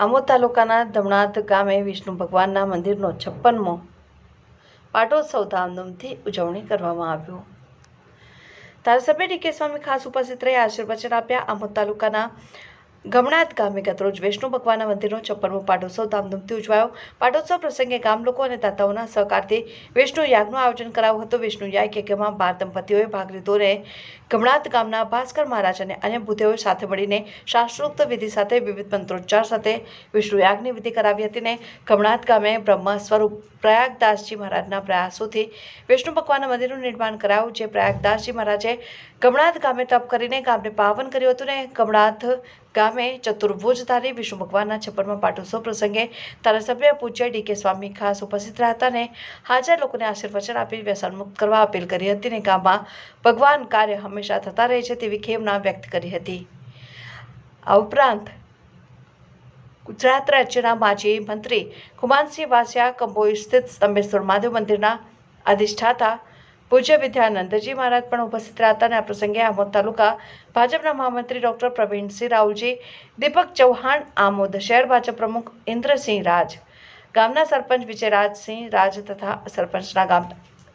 આમોદ તાલુકાના ધમણાત ગામે વિષ્ણુ ભગવાનના મંદિરનો છપ્પનમો પાટોત્સવ ધામધૂમથી ઉજવણી કરવામાં આવ્યો. ધારાસભ્ય ડીકે સ્વામી ખાસ ઉપસ્થિત રહી આશીર્વચન આપ્યા. આમોદ તાલુકાના ગમણાત ગામે ગતરોજ વિષ્ણુ ભગવાનના મંદિરનો છપ્પનમો પાટોત્સવ ધામધૂમથી ઉજવાયો. પાટોત્સવ પ્રસંગે ગામ લોકો અને દાતાઓના સહકારથી વિષ્ણુ યાગનું આયોજન કરાયું હતું. વિષ્ણુ યાગ યજ્ઞમાં બાર દંપતીઓએ ભાગ લીધો અને ગમણાત ગામના ભાસ્કર મહારાજ અને અન્ય બુદ્ધિઓ સાથે મળીને શાસ્ત્રોક્ત વિધિ સાથે વિવિધ મંત્રોચ્ચાર સાથે વિષ્ણુ યાગની વિધિ કરાવી હતી ને ગમણાત ગામે બ્રહ્મ સ્વરૂપ પ્રયાગદાસજી મહારાજના પ્રયાસોથી વિષ્ણુ ભગવાનના મંદિરનું નિર્માણ કરાયું, જે પ્રયાગદાસજી મહારાજે ગમણાત ગામે તપ કરીને ગામને પાવન કર્યું હતું ને ગમણાત ગામે ચતુર્ભુજધારી વિષ્ણુ ભગવાનના છપ્પનમાં પાટોત્સવ પ્રસંગે ધારાસભ્ય પૂજ્ય ડી કે સ્વામી ખાસ ઉપસ્થિત રહ્યા હતા અને હાજર લોકોને આશીર્વચન આપી વ્યસનમુક્ત કરવા અપીલ કરી હતી અને ગામમાં ભગવાન કાર્ય હંમેશા થતા રહે છે તેવી ખેવના વ્યક્ત કરી હતી. આ ઉપરાંત ગુજરાત રાજ્યના માજી મંત્રી કુમાનસિંહ વાસિયા કંબોઈ સ્થિત સ્તંભેશ્વર મહાદેવ મંદિરના અધિષ્ઠાતા પૂજ્ય વિદ્યાનંદજી મહારાજ પણ ઉપસ્થિત રહ્યા અને આ પ્રસંગે આમોદ તાલુકા ભાજપના મહામંત્રી ડોક્ટર પ્રવીણસિંહ રાવજી દીપક ચૌહાણ, આમોદ શહેર ભાજપ પ્રમુખ ઇન્દ્રસિંહ રાજ, ગામના સરપંચ વિજયરાજસિંહ રાજ તથા સરપંચના ગામ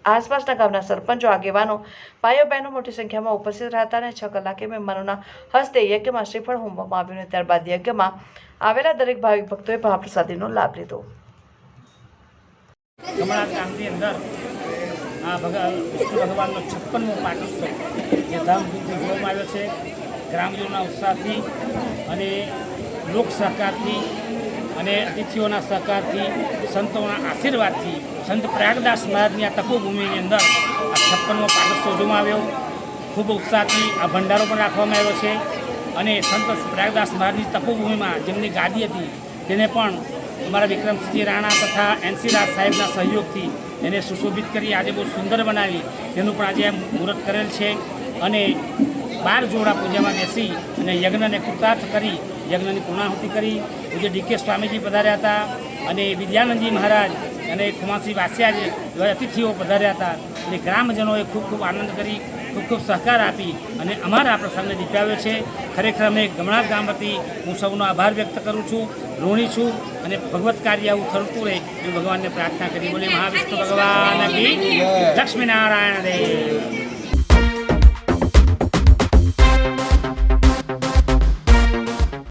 આસપાસના ગામના સરપંચો, આગેવાનો, ભાઈઓ, બહેનો મોટી સંખ્યામાં ઉપસ્થિત રહ્યા અને છ કલાકે મહેમાનોના હસ્તે યજ્ઞમાં શ્રીફળ હોમવામાં આવ્યું અને ત્યારબાદ યજ્ઞમાં આવેલા દરેક ભાવિક ભક્તોએ મહાપ્રસાદીનો લાભ લીધો. આ ભગવાન વિષ્ણુ ભગવાનનો છપ્પનમો પાટોત્સવ, જે ધામધૂમથી જોવામાં આવ્યો છે. ગ્રામજનોના ઉત્સાહથી અને લોક સહકારથી અને અતિથિઓના સહકારથી, સંતોના આશીર્વાદથી, સંત પ્રયાગદાસ મહારાજની આ તપોભૂમિની અંદર આ છપ્પનમો પાટોત્સવ ઉજવવામાં આવ્યો. ખૂબ ઉત્સાહથી આ ભંડારો પણ રાખવામાં આવ્યો છે અને સંત પ્રયાગદાસ મહારાજની તપોભૂમિમાં જેમની ગાદી હતી, તેને પણ અમારા વિક્રમસિંહજી રાણા તથા એનસી રાજ સાહેબના સહયોગથી એને સુશોભિત કરી, આજે બહુ સુંદર બનાવી. તેનું પણ આજે મુહૂર્ત કરેલ છે. અને બાર જોડા પૂજામાં બેસી અને યજ્ઞને કૃતાર્થ કરી, યજ્ઞની પૂર્ણાહુતિ કરી. પૂજ્ય ડીકે સ્વામીજી પધાર્યા હતા. અને વિદ્યાનંદજી મહારાજ અને ખુમાસિંહ વાસિયા જે અતિથિઓ પધાર્યા હતા. અને ગ્રામજનોએ ખૂબ ખૂબ આનંદ કરી ખૂબ ખૂબ સહકાર આપી અને અમારા આ પ્રસંગને દીપાવ્યો છે. ખરેખર અમે ગમણા ગામ વતી હું સૌનો આભાર વ્યક્ત કરું છું ઋણી છું અને ભગવત કાર્ય આવું થતું રહે એ ભગવાનને પ્રાર્થના કરી. બોલે મહાવિષ્ણુ ભગવાન લક્ષ્મીનારાયણ દેવ.